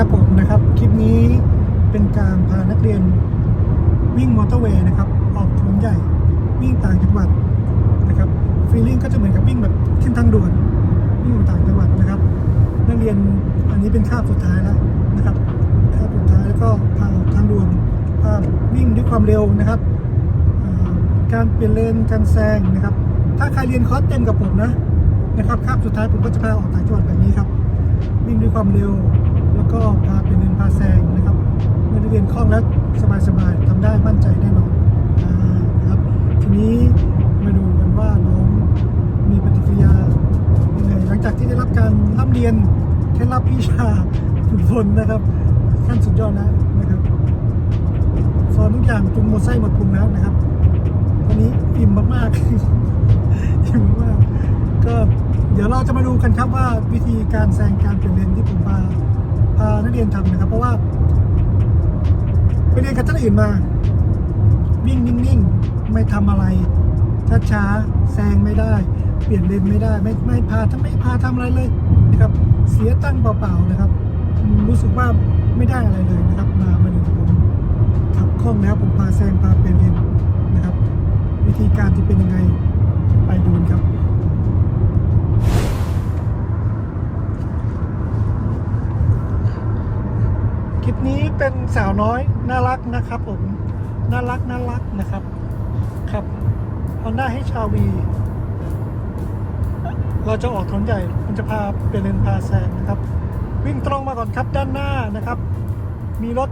ครับผมนะครับ คลิปนี้เป็นการพานักเรียนวิ่งมอเตอร์เวย์นะครับ ออกถนนใหญ่ วิ่งต่างจังหวัดนะครับฟีลลิ่งก็จะเหมือนกับวิ่งแบบขึ้นทางด่วนวิ่งต่างจังหวัดนะครับ นักเรียนอันนี้เป็นคาบสุดท้ายแล้วนะครับคาบสุดท้ายแล้วก็พาออกทางด่วนพาวิ่งด้วยความเร็วนะครับการเปลี่ยนเลนการแซงนะครับ ถ้าใครเรียนคอร์สเต็มกับผมนะนะครับคาบสุดท้ายผมก็จะพาออกต่างจังหวัดแบบนี้ครับวิ่งด้วยความเร็ว แล้วก็พาเป็นเลนพาแซงนะครับเมื่อได้เรียนคล่องแล้วสบายๆทำได้มั่นใจแน่นอนนะครับทีนี้มาดูกันว่าน้องมีปฏิกิริยายังไงหลังจากที่ได้รับการร่ำเรียนเคล็ดลับวิชาฝึกฝนนะครับขั้นสุดยอดแล้วนะครับสอนทุกอย่างจุงหมดไส้หมดพุงแล้วนะครับวันนี้อิ่มมากๆอิ่มมากก็เดี๋ยวเราจะมาดูกันครับว่าวิธีการแซงการเปลี่ยนเลนที่ผมพา พานักเรียนทำนะครับ เพราะว่าไปเรียนกับท่านอื่นมา วิ่งนิ่งๆไม่ทำอะไรช้าๆแซงไม่ได้ เปลี่ยนเลนไม่ได้ ไม่ไม่พาถ้าไม่พาทำอะไรเลยนะครับ เสียตั้งเปล่าๆนะครับ รู้สึกว่าไม่ได้อะไรเลยนะครับ มามาดูผมขับคล่องแล้วผมพาแซงพาเปลี่ยนเลนนะครับ วิธีการจะเป็นยังไงไปดูกันครับ ค ลิปนี้เป็นสาวน้อยน่ารักนะครับผมน่ารักน่ารักนะครับครับ Honda HR-V เราจะออกถนนใหญ่มันจะพาเปลี่ยนเลนพาแซงนะครับ วิ่งตรงมาก่อนครับด้านหน้านะครับ มีรถ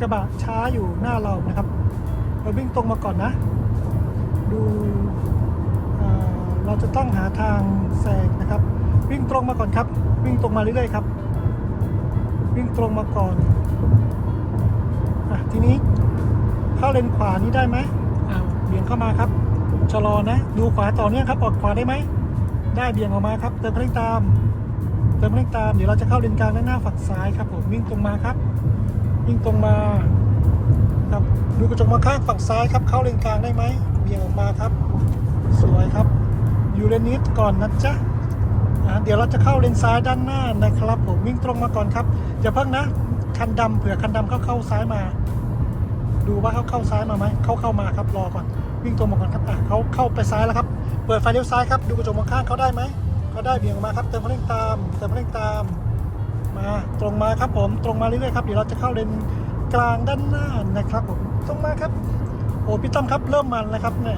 กระบะช้าอยู่หน้าเรานะครับ เราวิ่งตรงมาก่อนนะ ดูเอ่อเราจะต้องหาทางแซงนะครับ วิ่งตรงมาก่อนครับ วิ่งตรงมาเรื่อยๆครับ วิ่งตรงมาก่อนอะทีนี้เข้าเลนขวานี้ได้ไหมอ้าวเบี่ยงเข้ามาครับชะลอนะ ดูขวาต่อเนื่องครับออกขวาได้ไหม ได้เบี่ยงออกมาครับ เติมพลังตาม เติมพลังตาม เดี๋ยวเราจะเข้าเลนกลางด้านหน้าฝั่งซ้ายครับผมวิ่งตรงมาครับ วิ่งตรงมาครับดูกระจกมองข้างฝั่งซ้ายครับ เข้าเลนกลางได้ไหมเบี่ยงออกมาครับ สวยครับ อยู่เลนนี้ก่อนนะจ๊ะะเดี๋ยวเราจะเข้าเลนซ้ายด้านหน้านะครับผมวิ่งตรงมาก่อนครับอย่าเพิ่งนะคันดำเผื่อคันดำเขาเข้าซ้ายมา ดูว่าเขาเข้าซ้ายมาไหมเขาเข้ามาครับรอก่อน วิ่งตรงมาก่อนครับอะเขาเข้าไปซ้ายแล้วครับ เปิดไฟเลี้ยวซ้ายครับดูกระจกมองข้างเขาได้ไหมเขาได้เบี่ยงออกมาครับเติมพลังตามเติมพลังตามมาตรงมาครับผมตรงมาเรื่อยๆครับเดี๋ยวเราจะเข้าเลนกลางด้านหน้านะครับผมตรงมาครับโอ้พี่ตั้มครับเริ่มมันแล้วครับแหม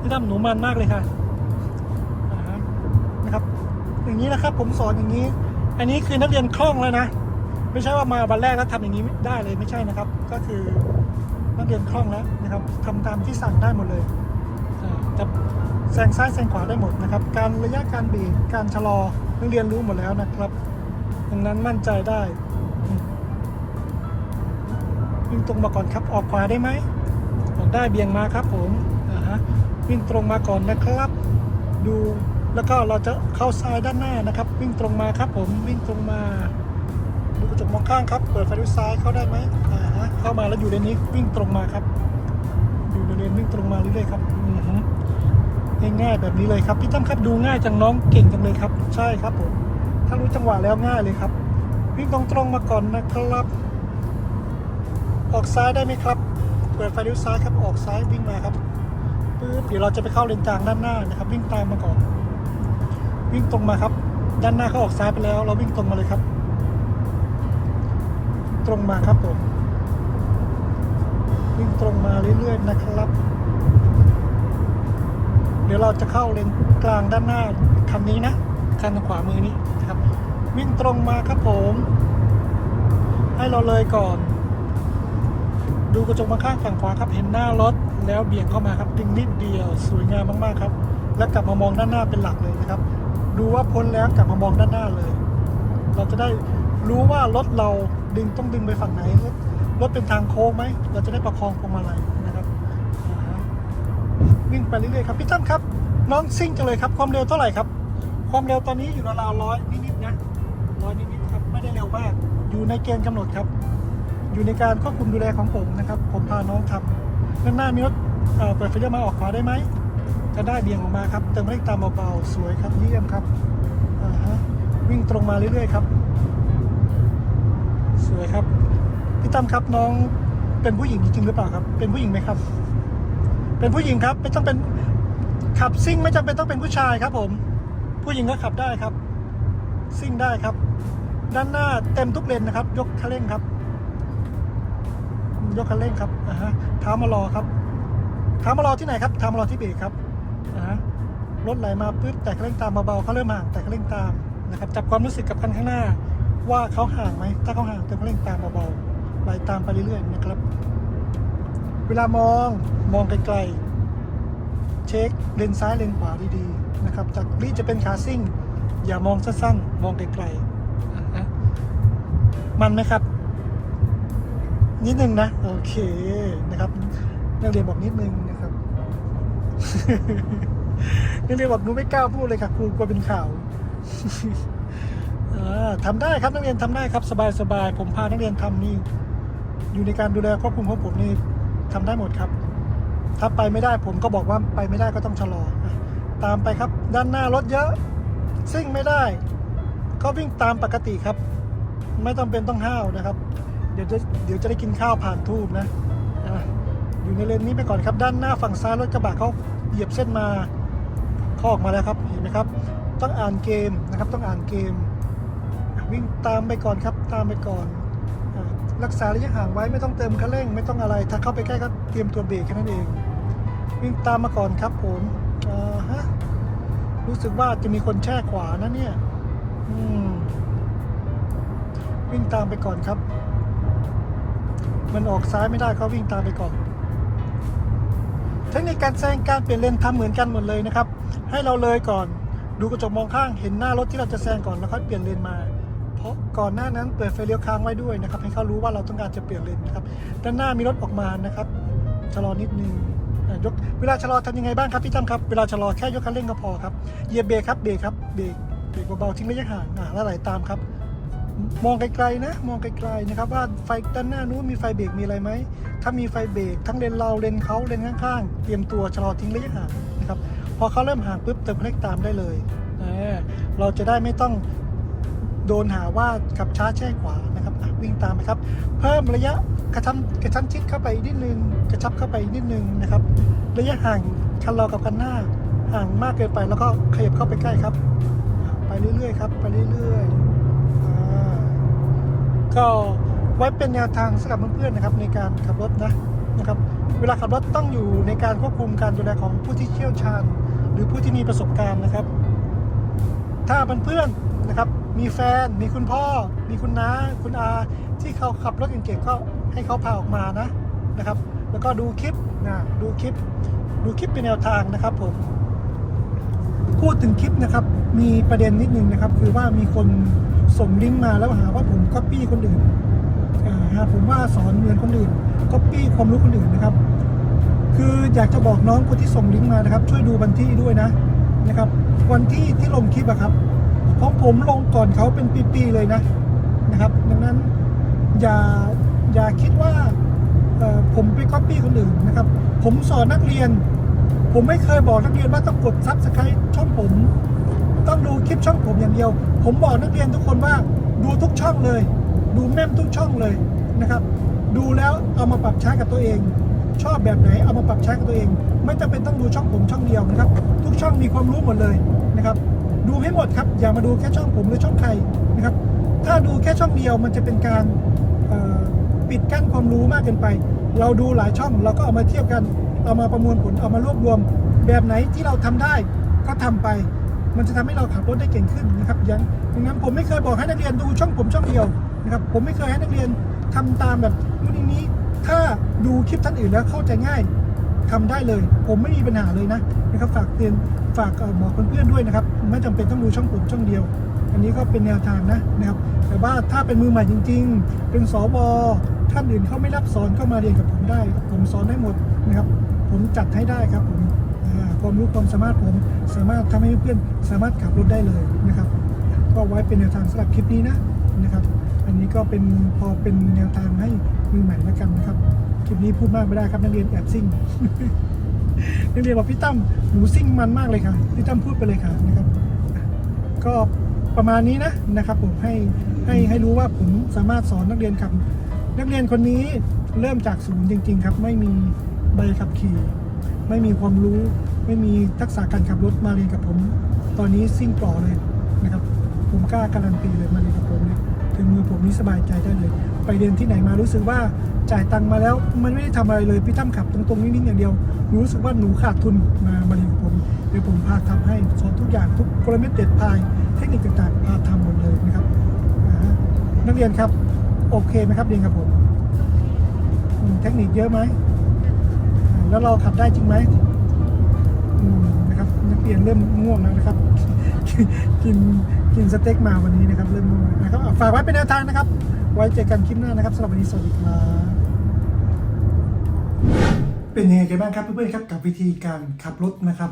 พี่ตั้มหนูมันมากเลยค่ะอ่าฮะนะครับ อย่างนี้นะครับ ผมสอนอย่างนี้ อันนี้คือนักเรียนคล่องแล้วนะ ไม่ใช่ว่ามาวันแรกแล้วทำอย่างนี้ได้เลยไม่ใช่นะครับ ก็คือนักเรียนคล่องแล้วนะครับทำตามที่สั่งได้หมดเลยจะแซงซ้ายแซงขวาได้หมดนะครับ การระยะการเบรกการชะลอนักเรียนรู้หมดแล้วนะครับดังนั้นมั่นใจได้วิ่งตรงมาก่อนครับออกขวาได้ไหมออกได้เบี่ยงมาครับผมอ่าฮะวิ่งตรงมาก่อนนะครับ ดู แล้วก็เราจะเข้าซ้ายด้านหน้านะครับ วิ่งตรงมาครับผมวิ่งตรงมาดูกระจกมองข้างครับ เปิดไฟเลี้ยวซ้ายเข้าได้ไหมอ่าฮะเข้ามาแล้วอยู่เลนนี้วิ่งตรงมาครับ อยู่ในเลนวิ่งตรงมาเรื่อยๆครับอือฮึง่ายๆแบบนี้เลยครับพี่ตั้มครับดูง่ายจังน้องเก่งจังเลยครับ ใช่ครับผมถ้ารู้จังหวะแล้วง่ายเลยครับ วิ่งตรงๆมาก่อนนะครับ ออกซ้ายได้ไหมครับ เปิดไฟเลี้ยวซ้ายครับออกซ้ายวิ่งมาครับปึ๊บเดี๋ยวเราจะไปเข้าเลนกลางด้านหน้านะครับ วิ่งตามมาก่อน วิ่งตรงมาครับ ด้านหน้าเขาออกซ้ายไปแล้ว เราวิ่งตรงมาเลยครับ ตรงมาครับผม วิ่งตรงมาเรื่อยๆนะครับ เดี๋ยวเราจะเข้าเลนกลางด้านหน้าคันนี้นะคันขวามือนี้นะครับ วิ่งตรงมาครับผม ให้เราเลยก่อน ดูกระจกมาข้างฝั่งขวาครับเห็นหน้ารถแล้วเบี่ยงเข้ามาครับดึงนิดเดียวสวยงามมากๆครับ แล้วกลับมามองด้านหน้าเป็นหลักเลยนะครับ ดูว่าพ้นแล้วกลับมามองด้านหน้าเลย เราจะได้รู้ว่ารถเราดึงต้องดึงไปฝั่งไหนรถรถเป็นทางโค้งไหม เราจะได้ประคองพวงมาลัยนะครับ วิ่งไปเรื่อยๆครับพี่ตั้มครับ น้องซิ่งจังเลยครับ ความเร็วเท่าไหร่ครับ ความเร็วตอนนี้อยู่ราวๆร้อยนิดๆนะร้อยนิดๆครับ ไม่ได้เร็วมาก อยู่ในเกณฑ์กำหนดครับ อยู่ในการควบคุมดูแลของผมนะครับ ผมพาน้องทำด้านหน้ามีรถเอ่อเปิดไฟเลี้ยวมาออกขวาได้ไหม จะได้เบี่ยงออกมาครับ เติมเร่งตามเบาๆสวยครับเยี่ยมครับอ่าฮะวิ่งตรงมาเรื่อยๆครับนะครับพี่ตั้มครับน้องเป็นผู้หญิงจริงๆหรือเปล่าครับ เป็นผู้หญิงไหมครับ เป็นผู้หญิงครับไม่ต้องเป็นขับซิ่งไม่จำเป็นต้องเป็นผู้ชายครับ ผม ผู้หญิงก็ขับได้ครับ ซิ่งได้ครับ ด้านหน้าเต็มทุกเลนนะครับ ยกคันเร่งครับ ยกคันเร่งครับอ่าฮะเท้ามารอครับเท้ามารอที่ไหนครับเท้ามารอที่เบรกครับ อ่าฮะรถไหลมาปุ๊บแต่คันเร่งตามเบาๆเขาเริ่มห่างแต่คันเร่งตามนะครับจับความรู้สึกกับคันข้างหน้า ว่าเขาห่างไหมถ้าเขาห่างแต่คันเร่งตามเบาๆไหลตามไปเรื่อยๆนะครับ เวลามองมองไกลๆ เช็คเลนซ้ายเลนขวาดีๆนะครับจากนี่จะเป็นขาซิ่ง อย่ามองสั้นๆมองไกลๆมันไหมครับ นิดนึงนะ โอเคนะครับนักเรียนบอกนิดนึง นักเรียนบอกหนูไม่กล้าพูดเลยค่ะครูกลัวเป็นข่าวอ่าทำได้ครับนักเรียนทำได้ครับ สบายๆผมพานักเรียนทำนี่ อยู่ในการดูแลควบคุมของผมนี่ทำได้หมดครับ ถ้าไปไม่ได้ผมก็บอกว่าไปไม่ได้ก็ต้องชะลอ ตามไปครับ ด้านหน้ารถเยอะซิ่งไม่ได้ ก็วิ่งตามปกติครับ ไม่ต้องเป็นต้องห้าวนะครับ เดี๋ยวจะเดี๋ยวจะได้กินข้าวผ่านทูบนะ อยู่ในเลนนี้ไปก่อนครับ ด้านหน้าฝั่งซ้ายรถกระบะเขาเหยียบเส้นมาเขาออกมาแล้วครับเห็นไหมครับ ต้องอ่านเกมนะครับ ต้องอ่านเกม วิ่งตามไปก่อนครับ ตามไปก่อน รักษาระยะห่างไว้ไม่ต้องเติมคันเร่ง ไม่ต้องอะไร ถ้าเข้าไปใกล้ก็เตรียมตัวเบรกแค่นั้นเอง วิ่งตามมาก่อนครับผมอ่าฮะรู้สึกว่าจะมีคนแช่ขวานะเนี่ยวิ่งตามไปก่อนครับ มันออกซ้ายไม่ได้ก็วิ่งตามไปก่อน เทคนิคการแซงการเปลี่ยนเลนทำเหมือนกันหมดเลยนะครับ ให้เราเลยก่อนดูกระจกมองข้างเห็นหน้ารถที่เราจะแซงก่อนแล้วค่อยเปลี่ยนเลนมา เพราะก่อนหน้านั้นเปิดไฟเลี้ยวค้างไว้ด้วยนะครับ ให้เขารู้ว่าเราต้องการจะเปลี่ยนเลนนะครับด้านหน้ามีรถออกมานะครับชะลอนิดนึงอะยกเวลาชะลอทำยังไงบ้างครับพี่ตั้มครับเวลาชะลอแค่ยกคันเร่งก็พอครับเหยียบเบรกครับเบรกครับเบรกเบรกเบาๆทิ้งระยะห่างอะแล้วไหลตามครับ มองไกลๆนะ มองไกลๆนะครับว่าไฟด้านหน้านู้นมีไฟเบรกมีอะไรไหม ถ้ามีไฟเบรกทั้งเลนเราเลนเขาเลนข้างๆ เตรียมตัวชะลอทิ้งระยะห่างนะครับพอเขาเริ่มห่างปุ๊บเติมคันเร่งตามได้เลยเราจะได้ไม่ต้องโดนหาว่าขับช้าแช่ขวานะครับวิ่งตามไปครับ เพิ่มระยะกระชั้นกระชั้นชิดเข้าไปอีกนิดนึง กระชับเข้าไปอีกนิดนึงนะครับ ระยะห่างคันเรากับคันหน้าห่างมากเกินไปแล้วก็ขยับเข้าไปใกล้ครับ ไปเรื่อยๆครับ ไปเรื่อยๆ ก็ไว้เป็นแนวทางสำหรับเพื่อนๆนะครับในการขับรถนะนะครับ เวลาขับรถต้องอยู่ในการควบคุมการดูแลของผู้ที่เชี่ยวชาญ หรือผู้ที่มีประสบการณ์นะครับ ถ้าเพื่อนๆนะครับ มีแฟน มีคุณพ่อ มีคุณน้า คุณอา ที่เขาขับรถเก่งๆก็ให้เขาพาออกมานะนะครับ แล้วก็ดูคลิปนะดูคลิป ดูคลิปเป็นแนวทางนะครับผมพูดถึงคลิปนะครับ มีประเด็นนิดนึงนะครับ คือว่ามีคน ส่งลิงก์มาแล้วหาว่าผมก๊อปปี้คนอื่นอ่าหาผมว่าสอนเหมือนคนอื่นก๊อปปี้ความรู้คนอื่นนะครับ คืออยากจะบอกน้องคนที่ส่งลิงก์มานะครับ ช่วยดูวันที่ด้วยนะนะครับ วันที่ที่ลงคลิปอะครับของผมลงก่อนเขาเป็นปีๆเลยนะนะครับ ดังนั้นอย่าอย่าคิดว่าเออผมไปก๊อปปี้คนอื่นนะครับ ผมสอนนักเรียน ผมไม่เคยบอกนักเรียนว่าต้องกดซับสไครต์ช่องผม ต้องดูคลิปช่องผมอย่างเดียว ผมบอกนักเรียนทุกคนว่าดูทุกช่องเลย ดูแม่มทุกช่องเลยนะครับ ดูแล้วเอามาปรับใช้กับตัวเอง ชอบแบบไหนเอามาปรับใช้กับตัวเอง ไม่จำเป็นต้องดูช่องผมช่องเดียวนะครับ ทุกช่องมีความรู้หมดเลยนะครับ ดูให้หมดครับ อย่ามาดูแค่ช่องผมหรือช่องใครนะครับ ถ้าดูแค่ช่องเดียวมันจะเป็นการปิดกั้นความรู้มากเกินไป เราดูหลายช่องเราก็เอามาเทียบกัน เอามาประมวลผล เอามารวบรวม แบบไหนที่เราทำได้ก็ทำไป มันจะทำให้เราขับรถได้เก่งขึ้นนะครับย่างดังนั้นผมไม่เคยบอกให้นักเรียนดูช่องผมช่องเดียวนะครับผมไม่เคยให้นักเรียนทำตามแบบนู่นนี่นี้ ถ้าดูคลิปท่านอื่นแล้วเข้าใจง่ายทำได้เลย ผมไม่มีปัญหาเลยนะนะครับฝากเตือนฝากเอ่อบอกเพื่อนๆด้วยนะครับ ไม่จำเป็นต้องดูช่องผมช่องเดียว อันนี้ก็เป็นแนวทางนะนะครับ แต่ว่าถ้าเป็นมือใหม่จริง ๆ เป็นสวท่านอื่นเขาไม่รับสอนก็มาเรียนกับผมได้ ผมสอนได้หมดนะครับ ผมจัดให้ได้ครับผม ความรู้ความสามารถผมสามารถทำให้เพื่อนสามารถขับรถได้เลยนะครับ ก็ไว้เป็นแนวทางสำหรับคลิปนี้นะนะครับ อันนี้ก็เป็นพอเป็นแนวทางให้มือใหม่แล้วกันนะครับคลิปนี้พูดมากไม่ได้ครับนักเรียนแอบซิ่งนักเรียนบอกพี่ตั้มหนูซิ่งมันมากเลยค่ะพี่ตั้มพูดไปเลยค่ะนะครับ ก็ประมาณนี้นะนะครับ ผมให้ให้ให้รู้ว่าผมสามารถสอนนักเรียนขับ นักเรียนคนนี้เริ่มจากศูนย์จริง ๆ ครับ ไม่มีใบขับขี่ ไม่มีความรู้ ไม่มีทักษะการขับรถมาเรียนกับผม ตอนนี้ซิ่งปลอเลยนะครับ ผมกล้าการันตีเลยมาเรียนกับผมเนี่ยถึงมือผมนี่สบายใจได้เลย ไปเรียนที่ไหนมารู้สึกว่าจ่ายตังค์มาแล้ว มันไม่ได้ทำอะไรเลยพี่ตั้มขับตรงๆนิ่งๆอย่างเดียว รู้สึกว่าหนูขาดทุนมามาเรียนกับผมเดี๋ยวผมพาทำให้สอนทุกอย่างทุกกลเม็ดเด็ดพายเทคนิคต่างๆพาทำหมดเลยนะครับนักเรียนครับโอเคไหมครับเรียนกับผมเทคนิคเยอะไหม แล้วเราขับได้จริงไหมนะครับนักเรียนเริ่มง่วงแล้วนะครับ กินกินสเต็กมาวันนี้นะครับ เริ่มง่วงนะครับฝากไว้เป็นแนวทางนะครับ ไว้เจอกันคลิปหน้านะครับสำหรับวันนี้สวัสดีครับเป็นยังไงกันบ้างครับเพื่อนๆครับกับวิธีการขับรถนะครับ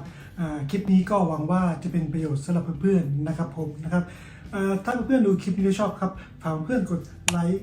คลิปนี้ก็หวังว่าจะเป็นประโยชน์สำหรับเพื่อนๆนะครับผมนะครับถ้าเพื่อนๆดูคลิปนี้แล้วชอบครับฝากเพื่อนกดไลค์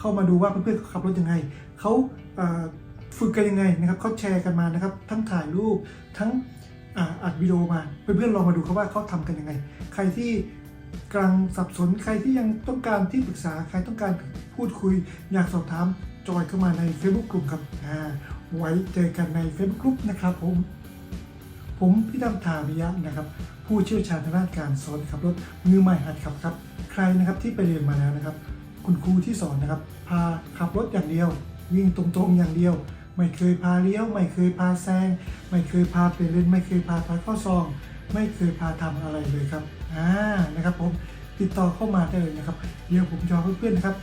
เข้ามาดูว่าเพื่อนๆขับรถยังไงเขาฝึกกันยังไงนะครับเขาแชร์กันมานะครับ ทั้งถ่ายรูปทั้งอัดวิดีโอมาเพื่อนๆลองมาดูครับว่าเขาทำกันยังไง ใครที่กำลังสับสนใครที่ยังต้องการที่ปรึกษาใครต้องการพูดคุย อยากสอบถามจอยเข้ามาใน Facebook กลุ่มครับไว้เจอกันใน Facebook กลุ่มนะครับผม ผมพี่ดำทาวิยะนะครับ ผู้เชี่ยวชาญทางด้านการสอนขับรถมือใหม่หัดขับครับ ใครนะครับที่ไปเรียนมาแล้วนะครับ คุณครูที่สอนนะครับ พาขับรถอย่างเดียว วิ่งตรงๆอย่างเดียว ไม่เคยพาเลี้ยว ไม่เคยพาแซง ไม่เคยพาเปลี่ยนเลนไม่เคยพาพาเข้าซอง ไม่เคยพาทำอะไรเลยครับอ่านะครับผมติดต่อเข้ามาได้เลยนะครับ เดี๋ยวผมจะเอาเพื่อนๆนะครับ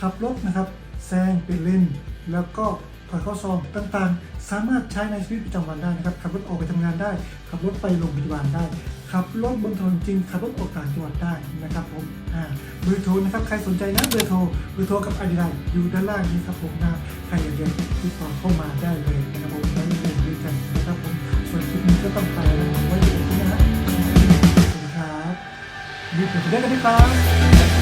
ขับรถนะครับ แซงเปลี่ยนเลนแล้วก็ถอยข้าซองต่างๆ สามารถใช้ในชีวิตประจำวันได้นะครับ ขับรถออกไปทำงานได้ ขับรถไปโรงพยาบาลได้ ขับรถบนถนนจริงขับรถออกต่างจังหวัดได้นะครับผมอ่าเบอร์โทรนะครับใครสนใจนะเบอร์โทรเบอร์โทรกับอดีไลอยู่ด้านล่างนี้ครับผมนะใครอยากเรียนติดต่อเข้ามาได้เลยนะครับผมไว้เรียนด้วยกันนะครับผมส่วนคลิปนี้ก็ต้องไปแล้วไว้เจอกันที่หนะขอบคุณครับรีบไปได้กันดีครับ